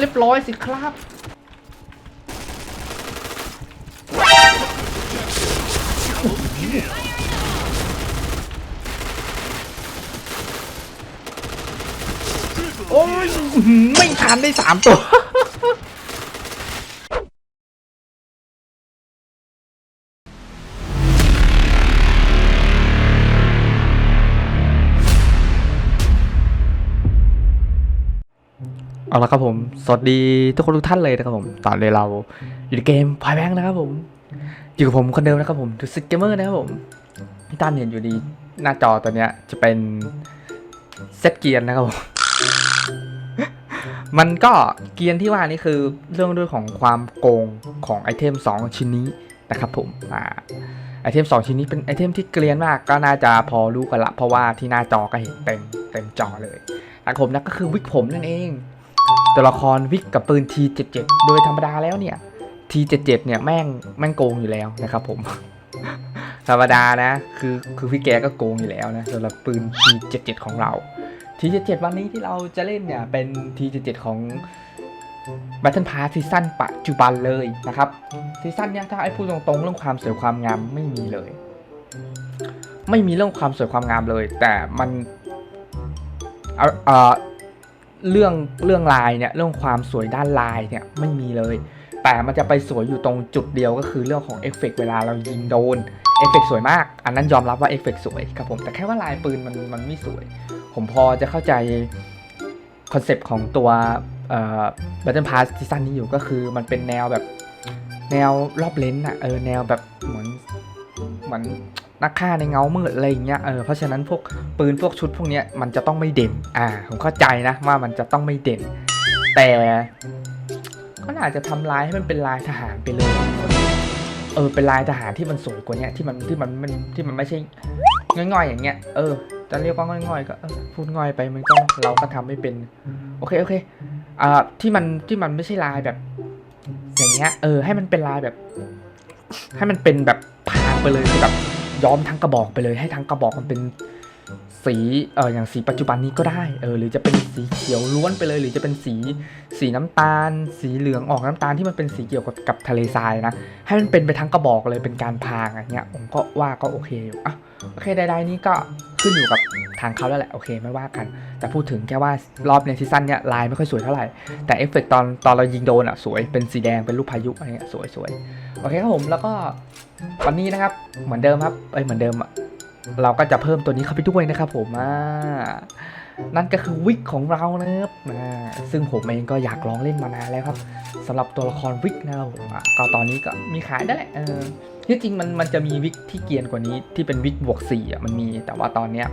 เรียบร้อยสิครับ โอ้ย ไม่ทันได้สามตัว เอาละครับผม สวัสดีทุกคนทุกท่านเลยนะครับผม ตอนนี้เราอยู่ในเกมพายแบงค์นะครับผม อยู่กับผมคนเดิมนะครับผมทูซิกเกมเมอร์นะครับผมพี่ตั้นเห็นอยู่ดีหน้าจอตัวเนี้ยจะเป็นเซตเกียร์นะครับผม มันก็เกียร์ที่ว่านี่คือเรื่องด้วยของความโกงของไอเทม 2 ชิ้นนี้นะครับผมอ่าไอเทม 2 ชิ้นนี้เป็นไอเทมที่เกลียนมากก็น่าจะพอรู้กันละ เพราะว่าที่หน้าจอก็เห็นเต็มเต็มจอเลยแต่ผมนะก็คือวิกผมนั่นเอง ตัวละครวิกกับปืน T77 โดยธรรมดาแล้วเนี่ย T77 เนี่ยแม่งแม่งโกงอยู่แล้วนะครับผม ธรรมดานะ คือคือพี่แกก็โกงอยู่แล้วนะสำหรับปืน T77 ของเรา T77 วันนี้ที่เราจะเล่นเนี่ยเป็น T77 ของ Battle Pass ซีซั่นปัจจุบันเลยนะครับซีซั่นเนี่ยถ้าไอ้พูดตรงๆ เรื่องความสวยความงามไม่มีเลย ไม่มีเรื่องความสวยความงามเลย แต่มันเอ่อ เรื่องเรื่องลายเนี่ยเรื่องความสวยด้านลายเนี่ยไม่มีเลย แต่มันจะไปสวยอยู่ตรงจุดเดียวก็คือเรื่องของเอฟเฟกต์เวลาเรายิงโดนเอฟเฟกต์สวยมาก อันนั้นยอมรับว่าเอฟเฟกต์สวยครับผมแต่แค่ว่าลายปืนมันมันไม่สวย ผมพอจะเข้าใจคอนเซปต์ของตัวเอ่อ Battle Pass ซีซั่นนี้อยู่ก็คือมันเป็นแนวแบบแนวรอบเลนส์อะเออแนวแบบเหมือนเหมือน นักฆ่าในเงามืดอะไรอย่างเงี้ยเออเพราะฉะนั้นพวกปืนพวกชุดพวกเนี้ยมันจะต้องไม่เด่น อ่าผมเข้าใจนะว่ามันจะต้องไม่เด่น แต่ก็น่าจจะทำลายให้มันเป็นลายทหารไปเลย เออเป็นลายทหารที่มันสวยกว่าเนี้ยที่มันที่มันมันที่มันไม่ใช่ง่อยๆอย่างเงี้ยเออจะเรียกว่าง่อยๆก็พูดง่อยไปมันก็เราก็ทำไม่เป็น โอเคโอเคอ่าที่มันที่มันไม่ใช่ลายแบบ อย่างเงี้ยเออให้มันเป็นลายแบบ ให้มันเป็นแบบพางไปเลยคือแบบ ย้อมทั้งกระบอกไปเลย ให้ทั้งกระบอกมันเป็นสีเอออย่างสีปัจจุบันนี้ก็ได้เออหรือจะเป็นสีเขียวล้วนไปเลย หรือจะเป็นสีสีน้ำตาล สีเหลืองออกน้ำตาลที่มันเป็นสีเกี่ยวกับกับทะเลทรายนะให้มันเป็นไปทั้งกระบอกเลยเป็นการพรางอย่างเงี้ยผมก็ว่าก็โอเคอยู่อะโอเคใดๆนี้ก็ขึ้นอยู่กับทางเขาแล้วแหละโอเคไม่ว่ากัน แต่พูดถึงแค่ว่ารอบในซีซั่นเนี้ยลายไม่ค่อยสวยเท่าไหร่ แต่เอฟเฟกต์ตอนตอนเรายิงโดนอะสวยเป็นสีแดงเป็นรูปพายุอะไรเงี้ยสวยสวยโอเคครับผมแล้วก็ วันนี้นะครับ เหมือนเดิมครับเอ้ยเหมือนเดิมเราก็จะเพิ่มตัวนี้เข้าไปด้วยนะครับ ผมอ่านั่นก็คือวิกของเรานะครับซึ่งผมเองก็อยากลองเล่นมานานแล้วครับสำหรับตัวละครวิกนะครับผมก็ตอนนี้ก็มีขายได้แหละเออที่จริงมันมันจะมีวิกที่เกียนกว่านี้ที่เป็นวิกบวกสี่อะมันมีแต่ว่าตอนเนี้ย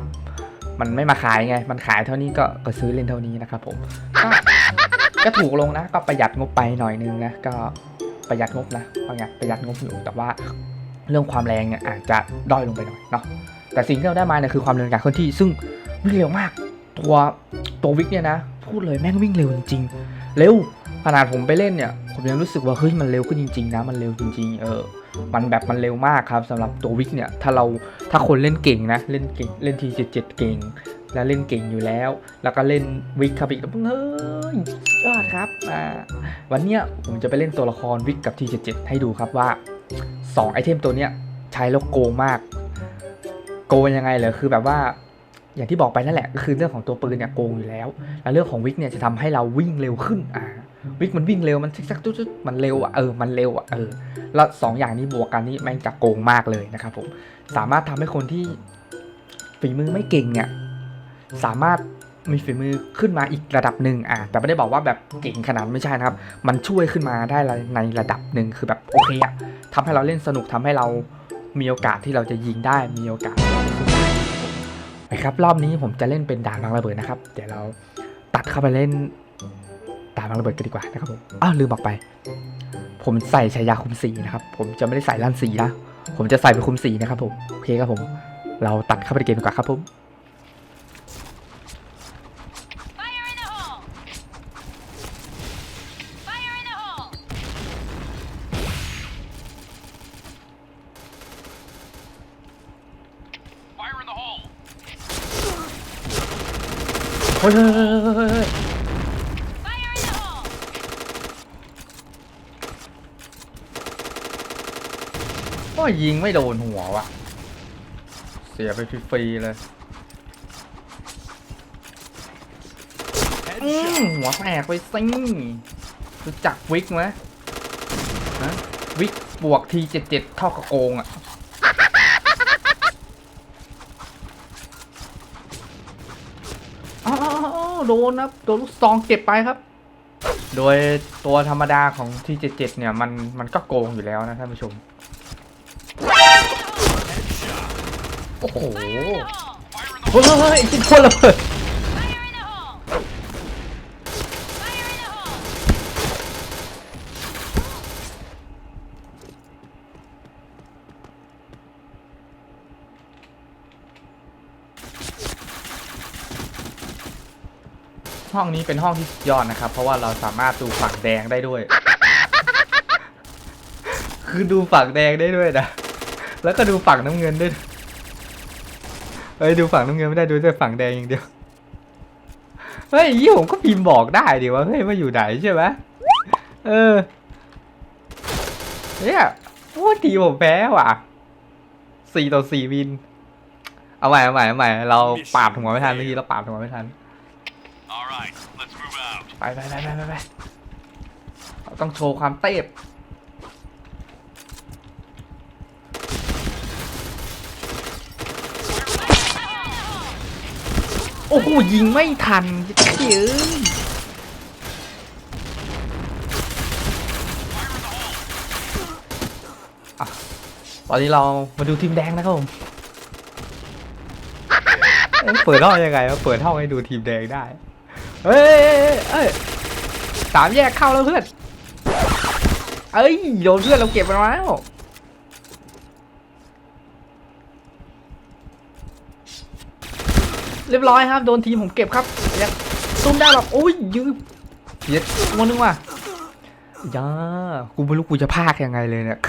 มันไม่มาขายไง มันขายเท่านี้ก็ก็ซื้อเล่นเท่านี้นะครับผมก็ก็ถูกลงนะ ก็ประหยัดงบไปหน่อยนึงนะ ก็ประหยัดงบนะว่าไงประหยัดงบอยู่แต่ว่า เรื่องความแรงเนี่ยอาจจะด้อยลงไปหน่อยเนาะแต่สิ่งที่เราได้มาเนี่ยคือความเร็วในการเคลื่อนที่ซึ่งวิ่งเร็วมาก ตัวตัววิกเนี่ยนะ พูดเลยแม่งวิ่งเร็วจริงๆ เร็วขนาดผมไปเล่นเนี่ย ผมยังรู้สึกว่าเฮ้ยมันเร็วขึ้นจริงๆนะมันเร็วจริง ๆ เออ มันแบบมันเร็วมากครับสำหรับตัววิกเนี่ยถ้าเราถ้าคนเล่นเก่งนะเล่นเก่งเล่นทีเจ็ดเจ็ดเก่ง แล้วเล่นเก่งอยู่แล้ว แล้วก็เล่นวิกครับอีกเฮ้ยยอดครับอ่าวันเนี้ยผมจะไปเล่นตัวละครวิกกับทีเจ็ดเจ็ดให้ดูครับว่า สองไอเทมตัวเนี้ยใช้แล้วโกงมาก โกงยังไงเหรอคือแบบว่าอย่างที่บอกไปนั่นแหละก็คือเรื่องของตัวปืนเนี่ยโกงอยู่แล้ว แล้วเรื่องของวิกเนี่ยจะทำให้เราวิ่งเร็วขึ้นอ่าวิกมันวิ่งเร็วมันซิกซักตุ๊ดมันเร็วอะเออมันเร็วอะเออแล้วสองอย่างนี้บวกกันนี่แม่งจะโกงมากเลยนะครับผมสามารถทำให้คนที่ฝีมือไม่เก่งเนี่ยสามารถมีฝีมือขึ้นมาอีกระดับหนึ่งอะแต่ไม่ได้บอกว่าแบบเก่งขนาดไม่ใช่นะครับ มันช่วยขึ้นมาได้ในระดับหนึ่งคือแบบโอเคอะ ทำให้เราเล่นสนุกทำให้เรามีโอกาสที่เราจะยิงได้มีโอกาสเราจะสู้ได้นะครับรอบนี้ผมจะเล่นเป็นด่านวางระเบิดนะครับเดี๋ยวเราตัดเข้าไปเล่นด่านวางระเบิดกันดีกว่านะครับผมอ้าวลืมบอกไป ผมใส่ฉายาคุมสีนะครับ ผมจะไม่ได้ใส่ลั่นสีนะผมจะใส่เป็นคุมสีนะครับผมโอเคครับผม เราตัดเข้าไปเกมดีกว่าครับผม ยยิงไม่โดนหัววะเสียไปฟรีๆเลยอืมหัวแตกไปซิรู้จักวิกไหมฮะวิกบวกทีเจ็ดเจ็ดเท่ากับโกงอะอ้าวโดนครับโดนลูกซองเก็บไปครับ โดยตัวธรรมดาของทีเจ็ดเจ็ดเนี่ยมันมันก็โกงอยู่แล้วนะท่านผู้ชม อ้โหเฮ้ยจิตพ่นระเบิดห้องนี้เป็นห้องที่สุดยอดนะครับ เพราะว่าเราสามารถดูฝั่งแดงได้ด้วย คือดูฝั่งแดงได้ด้วยนะ แล้วก็ดูฝั่งน้ำเงินด้วย เฮ้ยดูฝั่งน้ำเงินไม่ได้ดูแต่ฝั่งแดงอย่างเดียว เฮ้ยยี่ผมก็พิมพ์บอกได้ดิว่าเฮ้ยว่าอยู่ไหนใช่ไหมเออเนี่ยโอ้ทีผมแพ้ว่ะสี่ต่อสี่วิน เอาใหม่เอาใหม่เอาใหม่เราปาดหัวไม่ทันเมื่อกี้เราปาดหัวไม่ทัน All right, let's move out. ไปไปไปไปไปไปเราต้องโชว์ความเตบ โอ้โหยิงไม่ทันเยอะตอนนี้เรามาดูทีมแดงนะครับผมเปิดห้องยังไงวะเปิดห้องให้ดูทีมแดงได้ เฮ้ยเอ้ยเอ้ยสามแยกเข้าแล้วเพื่อน เอ้ยโดนเพื่อนเราเก็บมาแล้ว เรียบร้อยครับ โดนทีมผมเก็บครับยังซุ่มได้หรอกโอ้ยยืมเย็ดตัวนึงว่ะย่ากูไม่รู้กูจะพากยังไงเลยเนี่ย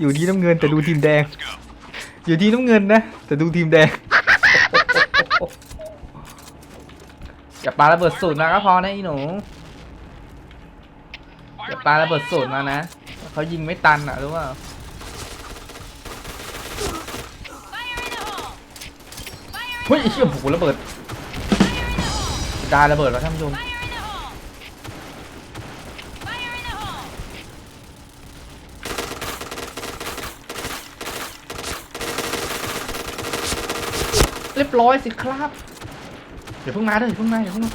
อยู่ที่น้ำเงินแต่ดูทีมแดง อยู่ที่น้ำเงินนะ แต่ดูทีมแดงอย่าปาระเบิดสูตรมาก็พอนะอีหนูอย่าปาระเบิดสูตรมานะเขายิงไม่ตันอะรู้ว่า ฮ้ยไอ้เชี่ยโอ้โหระเบิดดาระเบิดแล้วท่านผู้ชมเรียบร้อยสิครับเดี๋ยวเพิ่งมาเด้ออย่าเพิ่งมาอย่าเพิ่งมา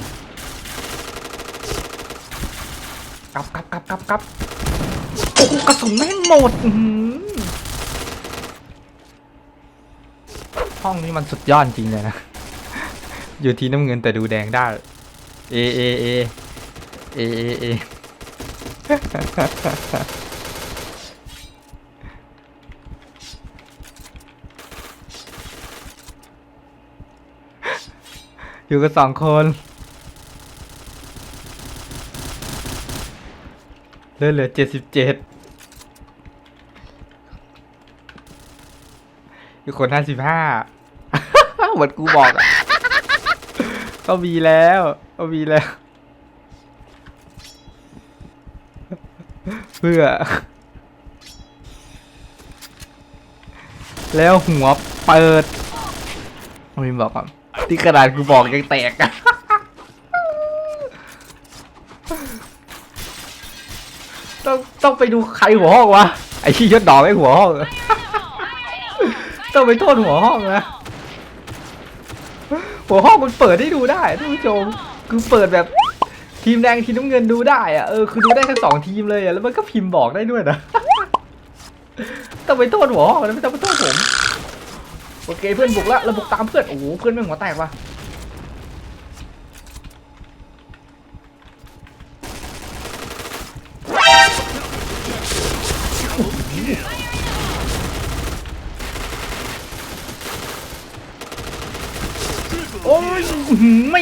กลับกลับกลับกลับกลับโอ้โหกระสุนแม่งหมดอือ ห้องนี้มันสุดยอดจริงเลยนะ อยู่ที่น้ำเงินแต่ดูแดงได้ เอเอเอเอเอเออยู่กันสองคนเลือเหลือเจ็ดสิบเจ็ดอยู่คนห้าสิบห้า เหมือนกูบอกอะก็มีแล้วก็มีแล้ว เพื่อ แล้วหัวเปิดมีบอกก่อนที่กระดาษกูบอกยังแตกอะต้องต้องไปดูใครหัวห้องวะไอ้ชี้ยศดอกไอ้หัวห้องต้องไปโทษหัวห้องนะ หัวห้องมันเปิดให้ดูได้ท่านผู้ชมคือเปิดแบบทีมแดงทีมน้ำเงินดูได้อะเออคือดูได้ทั้งสองทีมเลยอะแล้วมันก็พิมพ์บอกได้ด้วยนะต้องไปโทษหัวห้องนะไม่ต้องไปโทษผมโอเคเพื่อนบุกละเราบุกตามเพื่อนโอ้โหเพื่อนไม่งหัวแตกว่ะ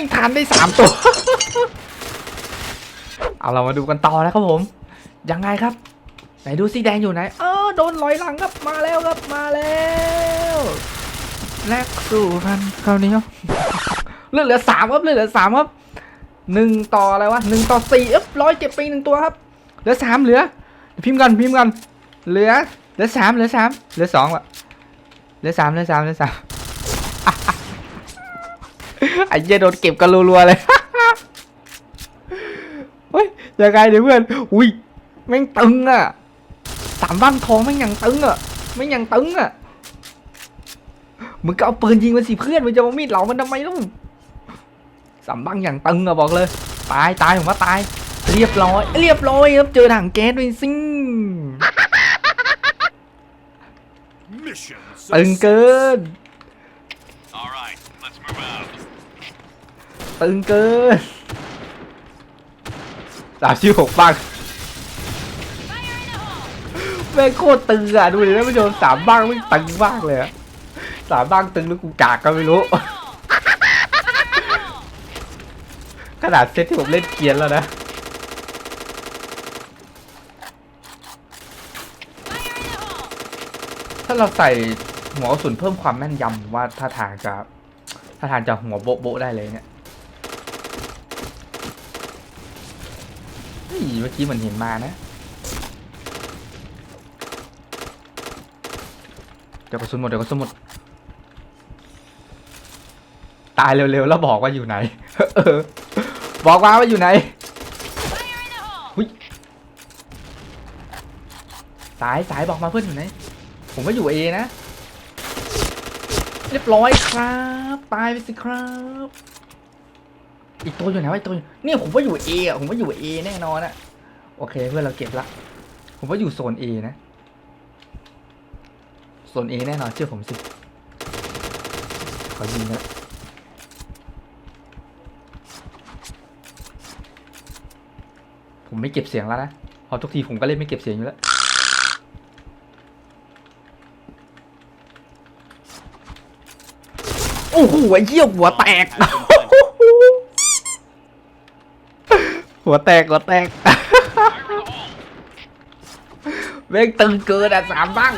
อื้อหือไม่ทันได้สามตัว เอาเรามาดูกันต่อนะครับผม ยังไงครับ ไหนดูสีแดงอยู่ไหน เออโดนลอยหลังครับ มาแล้วครับ มาแล้วแลกสู่กันคราวนี้ครับเลือดเหลือสามครับเลือดเหลือสามครับหนึ่งต่ออะไรวะหนึ่งต่อสี่เอ๊บร้อยเก็บไปหนึ่งตัวครับ เหลือสามเหลือ พิมพ์กันพิมพ์กันเหลือเหลือสามเหลือสามเหลือสองวะเหลือสามเหลือสามเหลือสาม ไอ้เหี้ยโดนเก็บกันรัวๆเลยเฮ้ยยังไงเนี่ยเพื่อน อุ้ยแม่งตึงอะสามบ้านทองแม่งยังตึงอะแม่งยังตึงอะมึงก็เอาปืนยิงมันสิเพื่อนมึงจะมามีดเหลามันทำไมลูกสามบ้างอย่างตึงอะบอกเลย ตายตายผมว่าตาย เรียบร้อย เรียบร้อยครับเจอถังแก๊สไปซิง Mission ตึงเกิน ตึงเกินสามสิบหกบ้างแม่งโคตรตึงอะดูดิท่านผู้ชมสามบ้างไม่ตึงมากเลยอะสามบ้างตึงแล้วกูกากก็ไม่รู้ ขนาดเซตที่ผมเล่นเกียนแล้วนะถ้าเราใส่หัวกระสุนเพิ่มความแม่นยำว่าท่าทางจะท่าทางจะหัวโบ๊ะโบ๊ะได้เลยเนี่ย ฮ้ยเมื่อกี้เหมันเห็นมานะเดี๋ยวกระสุนหมดเดี๋ยวกระสุนหมดตายเร็วๆแล้วบอกว่าอยู่ไหนเออบอกมาว่าอยู่ไหน Fire in the hole! หุ้ยสายสายบอกมาเพื่อนอยู่ไหนผมว่าอยู่เอนะ เรียบร้อยครับ ตายไปสิครับ อีกตัวอยู่ไหนวะอีกตัวเนี่ยผมว่าอยู่เออะผมว่าอยู่เอแน่นอนอะโอเคเพื่อนเราเก็บละ ผมว่าอยู่โซนเอนะโซนเอแน่นอนเชื่อผมสิขอยิงนะผมไม่เก็บเสียงแล้วนะพราะทุกทีผมก็เล่นไม่เก็บเสียงอยู่แล้วโอ้โหไอ้เหี้ยหัวแตก หัวแตกหัวแตกเม่งตึงเกินอะสามบ้าง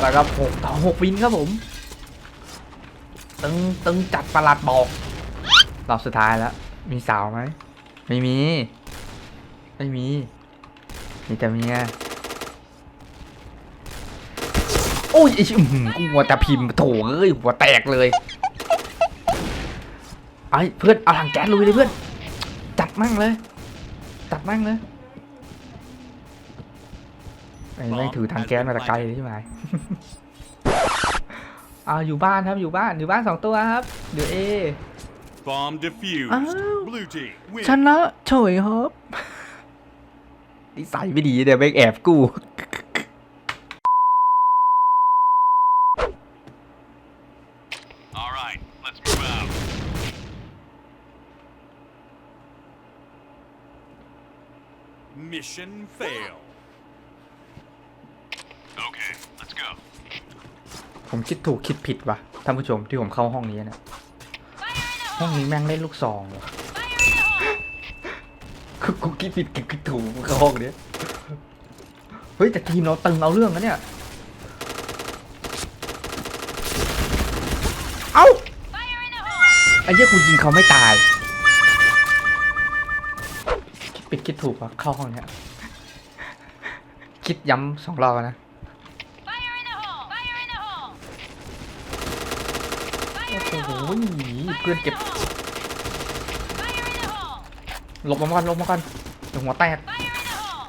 แล้วครับหกต่อหกวินครับผม ตึงตึงจัดประหลัดบอกรอบสุดท้ายแล้ว มีสาวไหมไม่มี ไม่มี มีแต่เมียโอ้ยไอ้ชิอื้อหือกูหัวแต่พิมพ์โถเอ้ยหัวแตกเลยไอ้เพื่อนเอาถังแก๊สลุยเลยเพื่อน มั่งเลยจัดมั่งเลยไอ้ไม่งถือถังแก๊สมาแต่ไกลเลยใช่ไหมเอาอยู่บ้านครับอยู่บ้านอยู่บ้านสองตัวครับเดี๋ยวเอ Bomb defused. Oh. Blue team win. ชนะเฉยครับนิสัยไม่ดีเดี๋ยวแม่งแอบกู้ Mission fail. Okay, let's go. ผมคิดถูกคิดผิดว่ะท่านผู้ชมที่ผมเข้าห้องนี้นะ Fire in the ห้อง hole! นี้แม่งเล่นลูกซองว่ะ Fire in the hole! คือกูคิดผิดคิดถูกเข้าห้องนี้เฮ้ยแต่ทีมเราตึงเอาเรื่องนะเนี่ยเอ้า Fire in the hole! ไอ้เหี้ยกูยิงเขาไม่ตาย คิดผิดคิดถูกว่ะเข้าห้องเนี้ย คิดย้ำสองรอบนะ Fire in the hole! Fire in the hole! โอ้ Fire in โห the hole! เพื่อนเก็บ Fire in the hole! หลบมาก่อนหลบมาก่อนเดี๋ยวหัวแตก Fire in the hole!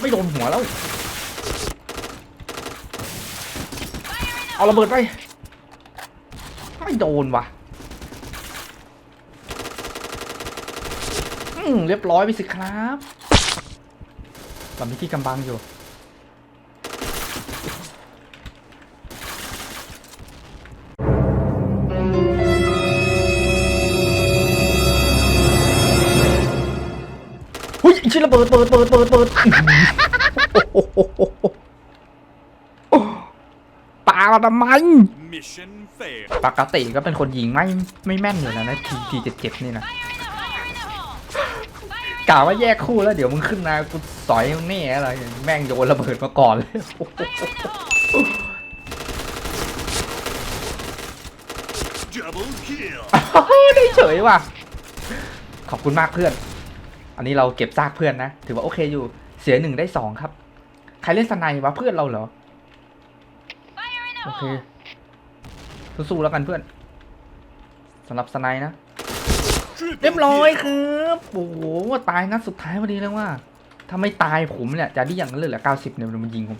ไม่โดนหัวแล้วเอาระเบิดไป ไม่โดนว่ะ อืม เรียบร้อยไปสิครับเรามีที่กำบังอยู่ หุ้ยไอ้ชิ้นระเบิดเปิดเปิดเปิดเปิดปามาทำไม Mission fail. ปกติก็เป็นคนยิงไม่ไม่แม่นอยู่แล้วนะทีทีเจ็ดเจ็ดนี่นะ Fire in the hole! Fire in the hole! กล่าวว่าแยกคู่แล้วเดี๋ยวมึงขึ้นมากูสอยมึงแน่อะไรแม่งโยนระเบิดมาก่อนเลย Fire in the hole! Double kill. ได้เฉยว่ะ ขอบคุณมากเพื่อน อันนี้เราเก็บซากเพื่อนนะ ถือว่าโอเคอยู่ เสียหนึ่งได้สองครับ ใครเล่นสไนวะเพื่อนเราเหรอ Fire in the โอเค hole! สู้ๆแล้วกันเพื่อนสำหรับสไนนะ Triple เรียบร้อย kill. ครับโอ้โหตายนัดสุดท้ายพอดีเลยว่าถ้าไม่ตายผมเนี่ยจะได้อย่างนั้นเลยเหรอเก้าสิบเนี่ยมันยิงผม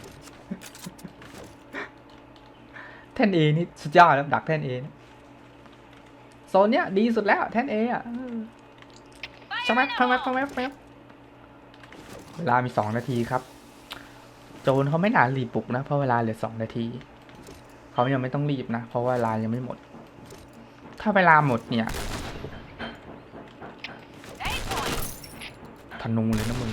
แท่นเอนี่สุดยอดแล้วดักแท่นเอนี่โซนเนี้ยดีสุดแล้วแท่นเออะเออ Fire ใช่ไหม in the ใช่ไหม hole! ใช่ไหมใช่ไหมเวลามีสองนาทีครับ โจนเขาไม่นานรีบปลุกนะเพราะเวลาเหลือสองนาทีเขายังไม่ต้องรีบนะเพราะว่าเวลายังไม่หมด ถ้าเวลาหมดเนี่ย นูเลยนะมึง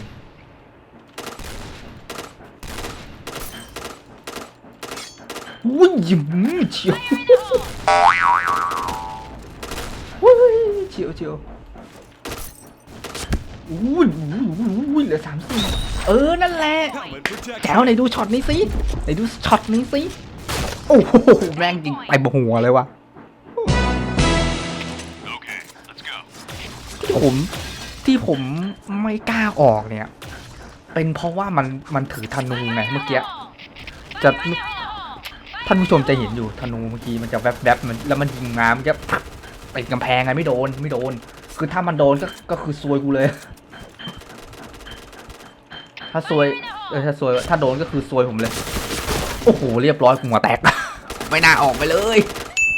อุ้ยยิ้มเฉียว Fire in the hole! อุ้ยเฉียวเฉียวอุ้ยอุ้ยอุ้ยอุ้ยเหลือสามสี่เออ นั่นแหละแจวไหนดูช็อตนี้สิไหนดูช็อตนี้สิ โอ้โห แม่งยิงไปบหัวเลยวะผม ที่ผมไม่กล้าออกเนี่ย เป็นเพราะว่ามันมันถือธนูไงเมื่อกี้จะท่านผู้ชมจะเห็นอยู่ธนูเมื่อกี้มันจะแวบๆมันแล้วมันยิงมามันจะติดกำแพงไงไม่โดนไม่โดน คือถ้ามันโดนก็ก็คือซวยกูเลย ถ้าซวยเออถ้าซวยถ้าโดนก็คือซวยผมเลย โอ้โหเรียบร้อยกูหัวแตก ไม่น่าออกไปเลย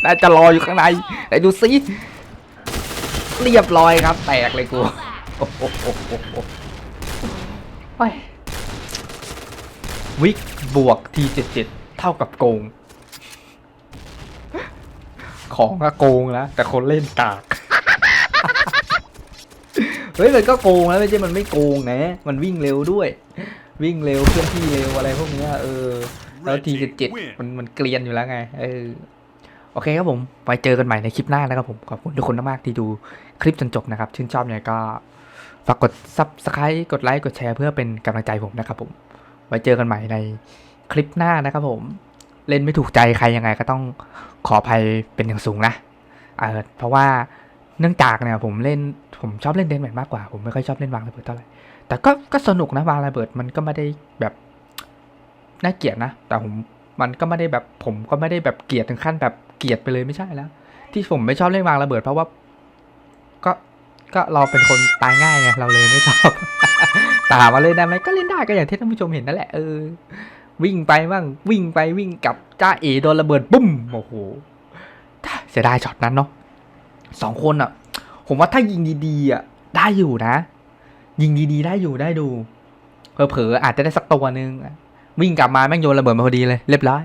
น่าจะรออยู่ข้างในไหนดูซิเรียบร้อยครับ แตกเลยกู โอ้ยวิกบวกทีเจ็ดเจ็ดเท่ากับโกง ของก็โกงแล้ว แต่คนเล่นกากเฮ้ยมันก็โกงแล้วไม่ใช่มันไม่โกงนะ มันวิ่งเร็วด้วย วิ่งเร็วเคลื่อนที่เร็วอะไรพวกนี้เออ แล้วทีเจ็ดมันมันเกลียนอยู่แล้วไง เออโอเคครับผมไว้เจอกันใหม่ในคลิปหน้านะครับผม ขอบคุณทุกคนมากๆที่ดูคลิปจนจบนะครับ ชื่นชอบเนี่ยก็ ฝากกด subscribe กดไลค์กดแชร์เพื่อเป็นกำลังใจผมนะครับผมไว้เจอกันใหม่ในคลิปหน้านะครับผมเล่นไม่ถูกใจใครยังไงก็ต้องขออภัยเป็นอย่างสูงนะเเพราะว่าเนื่องจากเนี่ยผมเล่นผมชอบเล่นเดนแมทมากกว่า ผมไม่ค่อยชอบเล่นวางระเบิดเท่าไหร่แต่ก็ก็สนุกนะวางระเบิดมันก็ไม่ได้แบบน่าเกลียดนะ แต่ผมมันก็ไม่ได้แบบผมก็ไม่ได้แบบเกลียดถึงขั้นแบบเกลียดไปเลยไม่ใช่แล้ว ที่ผมไม่ชอบเล่นวางระเบิดเพราะว่า ก็เราเป็นคนตายง่ายไงเราเลยไม่ชอบต่ถามว่าเล่นได้ไหมก็เล่นได้ก็อย่างที่ท่านผู้ชมเห็นนั่นแหละเออวิ่งไปบ้างวิ่งไปวิ่งกลับจ้าเอโดนระเบิดปุ้มโอ้โหเสียดายช็อตนั้นเนาะสองคนอะ ผมว่าถ้ายิงดีๆอะได้อยู่นะ ยิงดีๆได้อยู่ได้ดูเผลอๆอาจจะได้สักตัวหนึงวิ่งกลับมาแม่งโยนระเบิดมาพอดีเลยเรียบร้อย